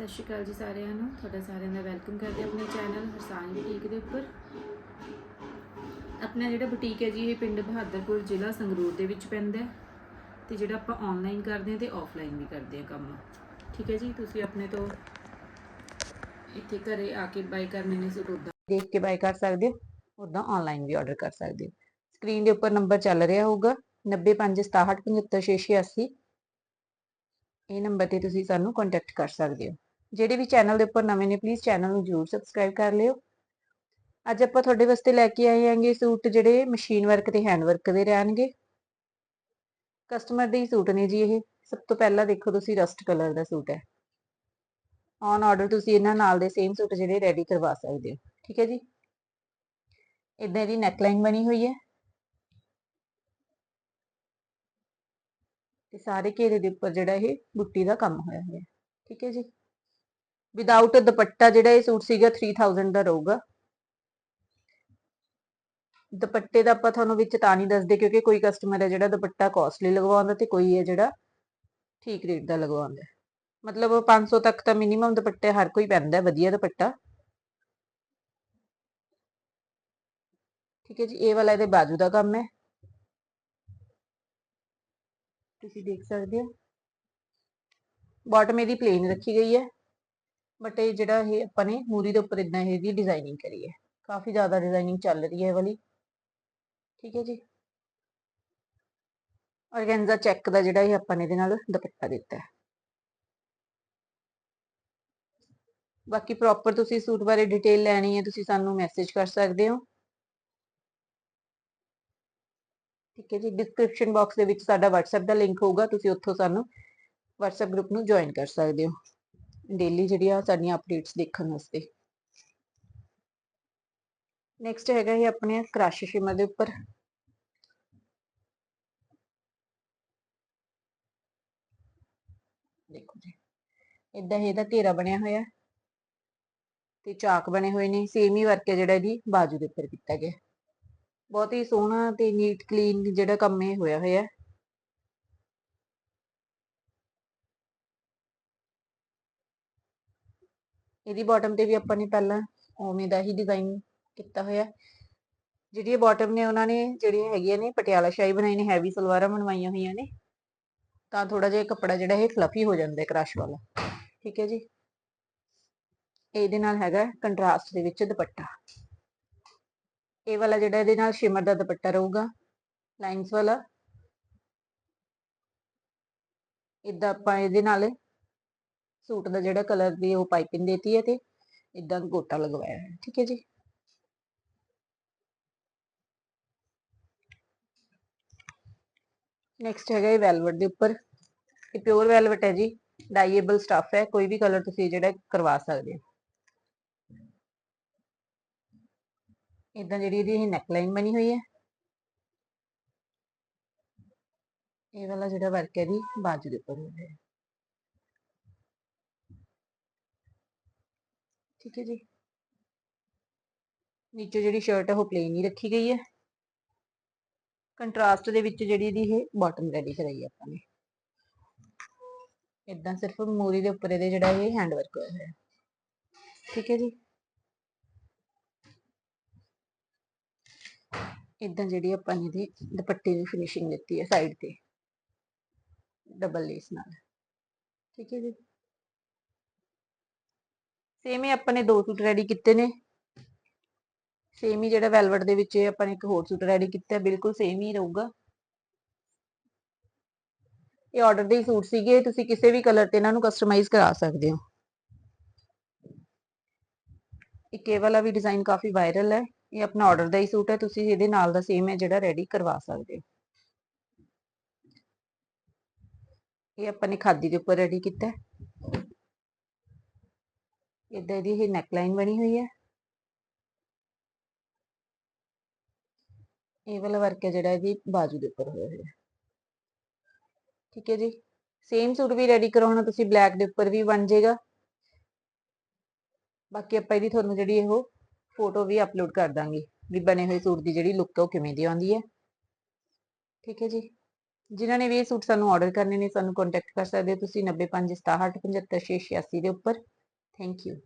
ਸਤਿ ਸ਼੍ਰੀ ਅਕਾਲ ਜੀ ਸਾਰਿਆਂ ਨੂੰ। ਤੁਹਾਡਾ ਸਾਰਿਆਂ ਦਾ ਵੈਲਕਮ ਕਰਦੇ ਆਪਣੇ ਚੈਨਲ ਹਰਸਾਨ ਬੁਟੀਕ ਦੇ ਉੱਪਰ। ਆਪਣਾ ਜਿਹੜਾ ਬੁਟੀਕ ਹੈ ਜੀ, ਇਹ ਪਿੰਡ ਬਹਾਦਰਪੁਰ ਜ਼ਿਲ੍ਹਾ ਸੰਗਰੂਰ ਦੇ ਵਿੱਚ ਪੈਂਦਾ ਹੈ ਤੇ ਜਿਹੜਾ ਆਪਾਂ ਆਨਲਾਈਨ ਕਰਦੇ ਹਾਂ ਤੇ ਆਫਲਾਈਨ ਵੀ ਕਰਦੇ ਹਾਂ ਕੰਮ। ਠੀਕ ਹੈ ਜੀ, ਤੁਸੀਂ ਆਪਣੇ ਤੋਂ ਇੱਥੇ ਘਰੇ ਆ ਕੇ ਬਾਈ ਕਰਨੇ ਨੇ ਸੂਟ ਉੱਦਾਂ ਦੇਖ ਕੇ ਬਾਈ ਕਰ ਸਕਦੇ ਹੋ ਉਦਾਂ ਆਨਲਾਈਨ ਵੀ ਆਰਡਰ ਕਰ ਸਕਦੇ ਹੋ। ਸਕਰੀਨ ਦੇ ਉੱਪਰ ਨੰਬਰ ਚੱਲ ਰਿਹਾ ਹੋਊਗਾ 9567755686 ਇਹ ਨੰਬਰ ਤੇ ਤੁਸੀਂ ਸਾਨੂੰ ਕੰਟੈਕਟ ਕਰ ਸਕਦੇ ਹੋ। ਜਿਹੜੇ ਵੀ ਚੈਨਲ ਦੇ ਉੱਪਰ ਨਵੇਂ ਨੇ ਪਲੀਜ਼ ਚੈਨਲ ਨੂੰ ਜਰੂਰ ਸਬਸਕ੍ਰਾਈਬ ਕਰ ਲਿਓ। ਅੱਜ ਆਪਾਂ ਤੁਹਾਡੇ ਵਾਸਤੇ ਲੈ ਕੇ ਆਏ ਹਾਂਗੇ ਸੂਟ ਜਿਹੜੇ ਮਸ਼ੀਨ ਵਰਕ ਤੇ ਹੈਂਡ ਵਰਕ ਦੇ ਰਹਿਣਗੇ। ਕਸਟਮਰ ਦੇ ਹੀ ਸੂਟ ਨੇ ਜੀ ਇਹ। ਸਭ ਤੋਂ ਪਹਿਲਾਂ ਦੇਖੋ ਤੁਸੀਂ ਰਸਟ ਕਲਰ ਦਾ ਸੂਟ ਹੈ। ਔਨ ਆਰਡਰ ਤੁਸੀਂ ਇਹਨਾਂ ਨਾਲ ਦੇ ਸੇਮ ਸੂਟ ਜਿਹੜੇ ਰੈਡੀ ਕਰਵਾ ਸਕਦੇ ਹੋ। ਠੀਕ ਹੈ ਜੀ? ਇਦਾਂ ਦੀ ਨੈਕਲਾਈਨ ਬਣੀ ਹੋਈ ਹੈ। ਤੇ ਸਾਰੇ ਘੇਰੇ ਦੇ ਉੱਪਰ ਜਿਹੜਾ ਇਹ ਬੁੱਟੀ ਦਾ ਕੰਮ ਹੋਇਆ ਹੋਇਆ। ਠੀਕ ਹੈ ਜੀ? ਵਿਦਆਊਟ ਦੁਪੱਟਾ ਜਿਹੜਾ ਇਹ ਸੂਟ ਸੀਗਾ 3000 ਦਾ ਰਹੂਗਾ। ਦੁਪੱਟੇ ਦਾ ਆਪਾਂ ਤੁਹਾਨੂੰ ਵਿੱਚ ਤਾਂ ਨਹੀਂ ਦੱਸਦੇ ਕਿਉਂਕਿ ਕੋਈ ਕਸਟਮਰ ਹੈ ਜਿਹੜਾ ਦੁਪੱਟਾ ਕਾਸਟਲੀ ਲਗਵਾਉਂਦਾ ਤੇ ਕੋਈ ਹੈ ਜਿਹੜਾ ਠੀਕ ਰੇਟ ਦਾ ਲਗਵਾਉਂਦਾ। ਮਤਲਬ 500 ਤੱਕ ਤਾਂ ਮਿਨੀਮਮ ਦੁਪੱਟੇ ਹਰ ਕੋਈ ਪੈਂਦਾ ਵਧੀਆ ਦੁਪੱਟਾ। ਠੀਕ ਹੈ ਜੀ, ਇਹ ਵਾਲਾ ਇਹਦੇ ਬਾਜੂ ਦਾ ਕੰਮ ਹੈ। ਤੁਸੀਂ ਦੇਖ ਸਕਦੇ ਹੋ। ਬਾਟਮ ਇਹਦੀ ਪਲੇਨ ਰੱਖੀ ਗਈ ਹੈ। ਬਟ ਇਹ ਜਿਹੜਾ ਇਹ ਆਪਾਂ ਨੇ ਮੂਰੀ ਦੇ ਉੱਪਰ ਇਦਾਂ ਇਹਦੀ ਡਿਜ਼ਾਈਨਿੰਗ ਕਰੀ ਹੈ। ਕਾਫੀ ਜ਼ਿਆਦਾ ਡਿਜ਼ਾਈਨਿੰਗ ਚੱਲ ਰਹੀ ਹੈ ਵਾਲੀ। ਠੀਕ ਹੈ ਜੀ। ਔਰਗੈਂਜ਼ਾ ਚੈੱਕ ਦਾ ਜਿਹੜਾ ਇਹ ਆਪਾਂ ਨੇ ਇਹਦੇ ਨਾਲ ਦੁਪੱਟਾ ਦਿੱਤਾ ਹੈ। ਬਾਕੀ ਪ੍ਰੋਪਰ ਤੁਸੀਂ ਸੂਟ ਬਾਰੇ ਡਿਟੇਲ ਲੈਣੀ ਹੈ, ਤੁਸੀਂ ਸਾਨੂੰ ਮੈਸੇਜ ਕਰ ਸਕਦੇ ਹੋ। ਠੀਕ ਹੈ ਜੀ। ਡਿਸਕ੍ਰਿਪਸ਼ਨ ਬਾਕਸ ਦੇ ਵਿੱਚ ਸਾਡਾ WhatsApp ਦਾ ਲਿੰਕ ਹੋਊਗਾ, ਤੁਸੀਂ ਉੱਥੋਂ ਸਾਨੂੰ WhatsApp ਗਰੁੱਪ ਨੂੰ ਜੁਆਇਨ ਕਰ ਸਕਦੇ ਹੋ। ਡੇਲੀ ਜਿਹੜੀਆਂ ਸਾਡੀਆਂ ਅਪਡੇਟਸ ਦੇਖਣ ਵਾਸਤੇ। ਨੈਕਸਟ ਹੈਗਾ ਇਹ ਆਪਣੇ ਕ੍ਰਸ਼ ਸ਼ਿਮਰ ਦੇ ਉੱਪਰ। ਦੇਖੋ ਜੀ ਇਦਾਂ ਇਹਦਾ ਘੇਰਾ ਬਣਿਆ ਹੋਇਆ। ਤੇ ਚਾਕ ਬਣੇ ਹੋਏ ਨੇ ਸੇਮ ਹੀ ਵਰਕ ਹੈ ਜਿਹੜਾ ਇਹਦੀ ਬਾਜੂ ਦੇ ਉੱਪਰ ਕੀਤਾ ਗਿਆ। ਬਹੁਤ ਹੀ ਸੋਹਣਾ ਤੇ ਨੀਟ ਕਲੀਨ ਜਿਹੜਾ ਕੰਮ ਇਹ ਹੋਇਆ ਹੋਇਆ। ਇਹਦੀ ਬਾਟਮ ਤੇ ਵੀ ਆਪਾਂ ਨੇ ਪਹਿਲਾਂ ਉਵੇਂ ਦਾ ਹੀ ਡਿਜ਼ਾਈਨ ਕੀਤਾ ਹੋਇਆ। ਜਿਹੜੀ ਇਹ ਬਾਟਮ ਨੇ ਉਹਨਾਂ ਨੇ ਜਿਹੜੀਆਂ ਹੈਗੀਆਂ ਨੇ ਪਟਿਆਲਾ ਸ਼ਾਹੀ ਬਣਾਈ ਨੇ ਹੈਵੀ ਸਲਵਾਰਾਂ ਬਣਵਾਈਆਂ ਹੋਈਆਂ ਨੇ, ਤਾਂ ਥੋੜਾ ਜਿਹਾ ਕੱਪੜਾ ਜਿਹੜਾ ਇਹ ਫਲਫੀ ਹੋ ਜਾਂਦਾ ਹੈ ਕ੍ਰਸ਼ ਵਾਲਾ। ਠੀਕ ਹੈ ਜੀ? ਇਹਦੇ ਨਾਲ ਹੈਗਾ ਕੰਟਰਾਸਟ ਦੇ ਵਿੱਚ ਦੁਪੱਟਾ। ਇਹ ਵਾਲਾ ਜਿਹੜਾ ਇਹਦੇ ਨਾਲ ਸ਼ਿਮਰ ਦਾ ਦੁਪੱਟਾ ਰਹੂਗਾ ਲਾਈਨਸ ਵਾਲਾ। ਇਦਾਂ ਆਪਾਂ ਇਹਦੇ ਨਾਲ ਸੂਟ ਦਾ ਜਿਹੜਾ ਕਲਰ ਦੀ ਉਹ ਪਾਈਪਿੰਗ ਦੇਤੀ ਹੈ ਤੇ ਇਦਾਂ ਗੋਟਾ ਲਗਵਾਇਆ ਹੈ ਠੀਕ ਹੈ ਜੀ। ਨੈਕਸਟ ਹੈਗਾ ਇਹ ਵੈਲਵਟ ਦੇ ਉੱਪਰ, ਇਹ ਪਿਓਰ ਵੈਲਵਟ ਹੈ ਜੀ ਡਾਈਏਬਲ ਸਟਫ ਹੈ, ਕੋਈ ਵੀ ਕਲਰ ਤੁਸੀਂ ਜਿਹੜਾ ਕਰਵਾ ਸਕਦੇ ਹੋ। ਇਦਾਂ ਜਿਹੜੀ ਇਹਦੀ ਨੈਕਲਾਈਨ ਬਣੀ ਹੋਈ ਹੈ। ਇਹ ਵਾਲਾ ਜਿਹੜਾ ਵਰਕ ਹੈ ਦੀ ਬਾਜੂ ਦੇ ਉੱਪਰ ਹੋਇਆ। ਹੈ ਠੀਕ ਹੈ ਜੀ ਨੀਚੇ ਜਿਹੜੀ ਸ਼ਰਟ ਹੈ ਉਹ ਪਲੇਨ ਹੀ ਰੱਖੀ ਗਈ ਹੈ ਕੰਟਰਾਸਟ ਦੇ ਵਿੱਚ ਜਿਹੜੀ ਇਹਦੀ ਇਹ ਬਾਟਮ ਰੈਡੀ ਕਰਾਈ ਹੈ ਆਪਾਂ ਨੇ ਇਦਾਂ ਸਿਰਫ ਮੂਰੀ ਦੇ ਉੱਪਰ ਇਹਦੇ ਜਿਹੜਾ ਇਹ ਹੈਂਡ ਵਰਕ ਹੋਇਆ ਹੋਇਆ ਹੈ ਠੀਕ ਹੈ ਜੀ ਇਦਾਂ ਜਿਹੜੀ ਆਪਾਂ ਨੇ ਇਹਦੀ ਦੁਪੱਟੇ ਦੀ ਫਿਨਿਸ਼ਿੰਗ ਦਿੱਤੀ ਹੈ ਸਾਈਡ ਤੇ ਡਬਲ ਲੇਸ ਨਾਲ ਠੀਕ ਹੈ ਜੀ ਸੇਮ ਹੀ ਆਪਾਂ ਨੇ ਦੋ ਸੂਟ ਰੈਡੀ ਕੀਤੇ ਨੇ। ਸੇਮ ਹੀ ਜਿਹੜਾ ਵੈਲਵਟ ਦੇ ਵਿੱਚ ਆਪਾਂ ਨੇ ਇੱਕ ਹੋਰ ਸੂਟ ਰੈਡੀ ਕੀਤਾ, ਬਿਲਕੁਲ ਸੇਮ ਹੀ ਰਹੂਗਾ। ਇਹ ਆਰਡਰ ਦੇ ਸੂਟ ਸੀਗੇ, ਤੁਸੀਂ ਕਿਸੇ ਵੀ ਕਲਰ ਤੇ ਇਹਨਾਂ ਨੂੰ ਕਸਟਮਾਈਜ਼ ਕਰਾ ਸਕਦੇ ਹੋ। ਇੱਕ ਇਹ ਵਾਲਾ ਵੀ ਡਿਜ਼ਾਈਨ ਕਾਫੀ ਵਾਇਰਲ ਹੈ, ਇਹ ਆਪਣਾ ਆਰਡਰ ਦਾ ਹੀ ਸੂਟ ਹੈ, ਤੁਸੀਂ ਇਹਦੇ ਨਾਲ ਦਾ ਸੇਮ ਹੈ ਜਿਹੜਾ ਰੈਡੀ ਕਰਵਾ ਸਕਦੇ ਹੋ। ਇਹ ਆਪਾਂ ਨੇ ਖਾਦੀ ਦੇ ਉੱਪਰ ਰੈਡੀ ਕੀਤਾ। ਹੈ ਇਦਾਂ ਦੀ ਇਹ ਨੈਕਲਾਈਨ ਬਣੀ ਹੋਈ ਹੈ। ਇਹ ਵਾਲਾ ਵਰਕ ਹੈ ਜਿਹੜਾ ਇਹਦੀ ਬਾਜੂ ਦੇ ਉੱਪਰ ਹੋਇਆ ਹੋਇਆ। ਠੀਕ ਹੈ ਜੀ। ਸੇਮ ਸੂਟ ਵੀ ਰੈਡੀ ਕਰਾਉਣਾ, ਤੁਸੀਂ ਬਲੈਕ ਦੇ ਉੱਪਰ ਵੀ ਬਣ ਜਾਏਗਾ। ਬਾਕੀ ਆਪਾਂ ਇਹਦੀ ਤੁਹਾਨੂੰ ਜਿਹੜੀ ਇਹ ਫੋਟੋ ਵੀ ਅਪਲੋਡ ਕਰ ਦਾਂਗੇ, ਵੀ ਬਣੇ ਹੋਏ ਸੂਟ ਦੀ ਜਿਹੜੀ ਲੁੱਕ ਹੈ ਉਹ ਕਿਵੇਂ ਦੀ ਆਉਂਦੀ ਹੈ। ਠੀਕ ਹੈ ਜੀ। ਜਿਨ੍ਹਾਂ ਨੇ ਵੀ ਇਹ ਸੂਟ ਸਾਨੂੰ ਆਰਡਰ ਕਰਨੇ ਨੇ, ਸਾਨੂੰ ਕੰਟੈਕਟ ਕਰ ਸਕਦੇ ਹੋ ਤੁਸੀਂ 9567675686 ਦੇ ਉੱਪਰ। Thank you